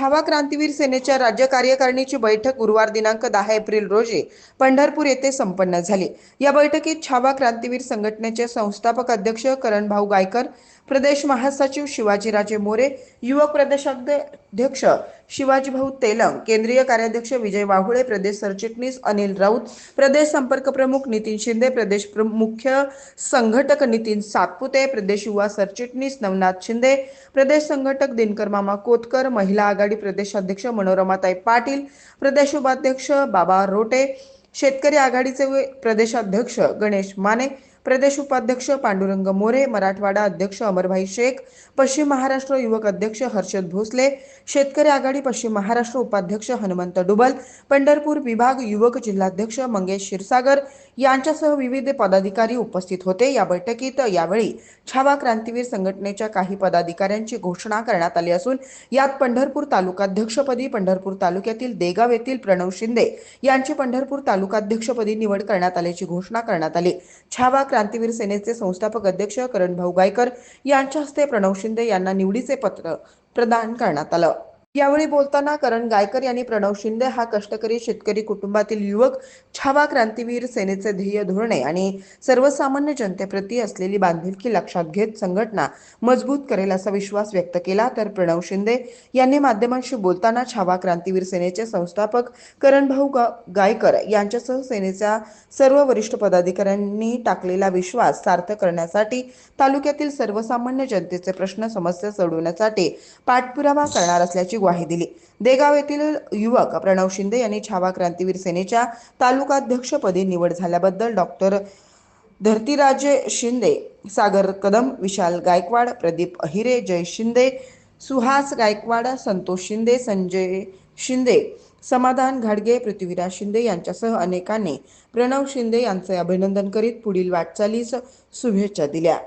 छावा क्रांतीवीर सेनेच्या राज्य कार्यकारिणीची बैठक गुरुवार दिनांक दहा एप्रिल रोजी पंढरपूर येथे संपन्न झाली. या बैठकीत छावा क्रांतीवीर संघटनेचे संस्थापक अध्यक्ष करणभाऊ गायकर प्रदेश महासचिव शिवाजीराजे मोरे युवक प्रदेशाध्यक्ष शिवाजीभाऊ तेलंग केंद्रीय कार्याध्यक्ष विजय वाघुळे प्रदेश सरचिटणीस अनिल राऊत प्रदेश संपर्क प्रमुख नितीन शिंदे प्रदेश प्र- मुख्य संघटक नितीन सातपुते प्रदेश युवा सरचिटणीस नवनाथ शिंदे प्रदेश संघटक दिनकर मामा कोतकर महिला आघाडी प्रदेशाध्यक्ष मनोरमाताई पाटील प्रदेश उपाध्यक्ष बाबा रोटे शेतकरी आघाडीचे वे- प्रदेशाध्यक्ष गणेश माने प्रदेश उपाध्यक्ष पांडुरंग मोरे मराठवाडा अध्यक्ष अमरभाई शेख पश्चिम महाराष्ट्र युवक अध्यक्ष हर्षद भोसले शेतकरी आघाडी पश्चिम महाराष्ट्र उपाध्यक्ष हनुमंत डुबल पंढरपूर विभाग युवक जिल्हाध्यक्ष मंगेश क्षीरसागर यांच्यासह विविध पदाधिकारी उपस्थित होते. या बैठकीत यावेळी छावा क्रांतीवीर संघटनेच्या काही पदाधिकाऱ्यांची घोषणा करण्यात आली असून यात पंढरपूर तालुकाध्यक्षपदी पंढरपूर तालुक्यातील देगाव येथील प्रणव शिंदे यांची पंढरपूर तालुकाध्यक्षपदी निवड करण्यात आल्याची घोषणा करण्यात आली. छावा क्रांतीवीर सेनेचे संस्थापक अध्यक्ष करणभाऊ गायकर यांच्या हस्ते प्रणव शिंदे यांना निवडीचे पत्र प्रदान करण्यात आलं. यावेळी बोलताना करण गायकर यांनी प्रणव शिंदे हा कष्टकरी शेतकरी कुटुंबातील युवक छावा क्रांतीवीर सेनेचे ध्येय धोरणे आणि सर्वसामान्य जनतेप्रती असलेली बांधिलकी लक्षात घेत संघटना मजबूत करेल असा विश्वास व्यक्त केला. तर प्रणव शिंदे यांनी माध्यमांशी बोलताना छावा क्रांतीवीर सेनेचे संस्थापक करणभाऊ गायकर यांच्यासह सेनेच्या सर्व वरिष्ठ पदाधिकाऱ्यांनी टाकलेला विश्वास सार्थ करण्यासाठी तालुक्यातील सर्वसामान्य जनतेचे प्रश्न समस्या सोडवण्यासाठी पाठपुरावा करणार असल्याची ग्वाही दिली. देगाव येथील युवक प्रणव शिंदे यांनी छावा क्रांतीवीर सेनेच्या तालुकाध्यक्षपदी निवड झाल्याबद्दल डॉक्टर धरतीराजे शिंदे सागर कदम विशाल गायकवाड प्रदीप अहिरे जय शिंदे सुहास गायकवाड संतोष शिंदे संजय शिंदे समाधान घाडगे पृथ्वीराज शिंदे यांच्यासह अनेकांनी प्रणव शिंदे यांचे अभिनंदन करीत पुढील वाटचालीस शुभेच्छा दिल्या.